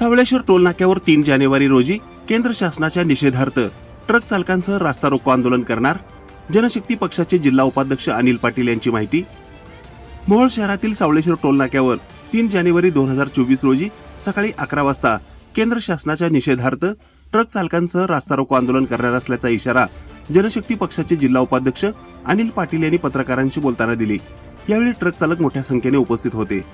सावळेश्वर टोलनाक्यावर तीन जानेवारी रोजी केंद्र शासनाच्या निषेधार्थ ट्रक चालकांसह रास्ता रोको आंदोलन करणार जनशक्ती पक्षाचे जिल्हा उपाध्यक्ष अनिल पाटील यांची माहिती. मोहोळ शहरातील सावळेश्वर टोलनाक्यावर तीन जानेवारी दोन हजार चोवीस रोजी सकाळी अकरा वाजता केंद्र शासनाच्या निषेधार्थ ट्रक चालकांसह रास्ता रोको आंदोलन करणार असल्याचा इशारा जनशक्ती पक्षाचे जिल्हा उपाध्यक्ष अनिल पाटील यांनी पत्रकारांशी बोलताना दिली. यावेळी ट्रक चालक मोठ्या संख्येने उपस्थित होते.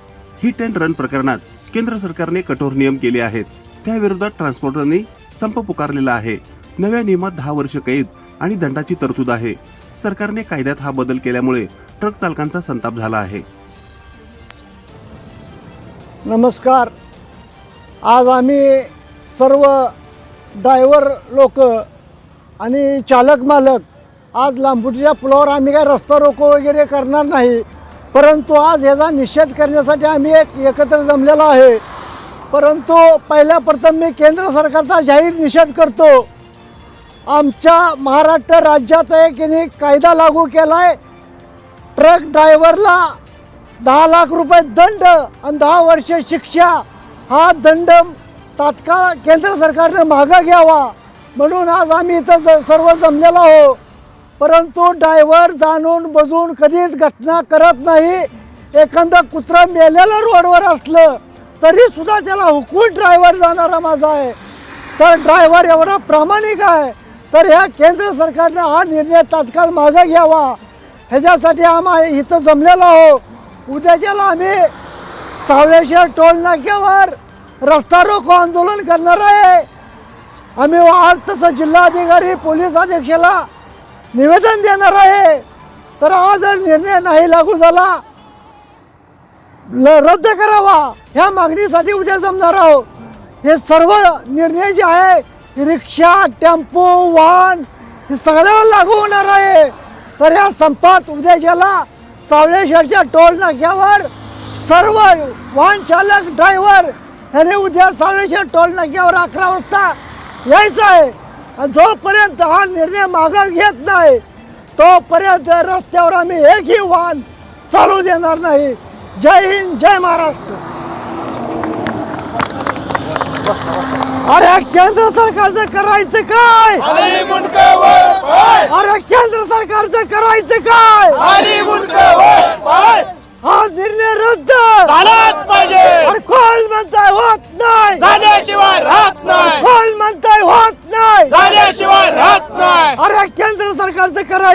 हिट अँड रन प्रकरणात केंद्र सरकारने कठोर नियम केले आहेत. त्याविरोधात ट्रान्सपोर्टरने संप पुकारलेला आहे. नव्या नियमात दहा वर्ष कैद आणि दंडाची तरतूद आहे. सरकारने कायद्यात हा बदल केल्यामुळे ट्रक चालकांचा संताप झाला आहे. नमस्कार. आज आम्ही सर्व ड्रायव्हर लोक आणि चालक मालक आज लांबुटीच्या पुलावर आम्ही काय रस्ता रोको वगैरे करणार नाही परंतु आज ह्याचा निषेध करण्यासाठी आम्ही एक एकत्र जमलेलो आहे. परंतु पहिल्या प्रथम मी केंद्र सरकारचा जाहीर निषेध करतो. आमच्या महाराष्ट्र राज्यात एक यांनी कायदा लागू केला आहे ट्रक ड्रायव्हरला दहा लाख रुपये दंड आणि दहा वर्ष शिक्षा हा दंड तात्काळ केंद्र सरकारने मागं घ्यावा. म्हणून आज आम्ही इथं ज- सर्व जमलेलो आहो परंतु ड्रायव्हर जाणून बजून कधीच घटना करत नाही. एखादं कुत्रं मेलेलं रोडवर असलं तरी सुद्धा त्याला हुकून ड्रायव्हर जाणारा माझा आहे. तर ड्रायव्हर एवढा प्रामाणिक आहे तर ह्या केंद्र सरकारने हा निर्णय तात्काळ मागं घ्यावा. ह्याच्यासाठी आम्हा इथं जमलेलो आहो उद्याच्याला आम्ही सावळेश्वर टोल नाक्यावर रस्ता रोको आंदोलन करणार आहे. आम्ही आज तसं जिल्हाधिकारी पोलीस अधीक्षला निवेदन देणार आहे. तर हा जर निर्णय नाही लागू झाला ल- रद्द करावा. ह्या मागणीसाठी उद्या जमणार आहोत. हे सर्व निर्णय जे आहे रिक्षा टेम्पो वाहन हे सगळ्यावर लागू होणार आहे. तर या संपात उद्याच्याला सावळेश्वरच्या टोल नाक्यावर सर्व वाहन चालक ड्रायव्हर ह्याने उद्या सावळेश्वर टोल नाक्यावर अकरा वाजता यायचं आहे. जोपर्यंत हा निर्णय मागं घेत नाही तोपर्यंत रस्त्यावर आम्ही एकही वाहन चालू देणार नाही. जय हिंद जय महाराष्ट्र. अरे केंद्र सरकारचं करायचं काय? अरे केंद्र सरकारचं करायचं काय? हा निर्णय रद्द. अरे कोण म्हणताय होत नाही झाल्याशिवाय राहत नाही कोण म्हणताय होत नाही झाल्याशिवाय राहत नाही अरे केंद्र सरकारचं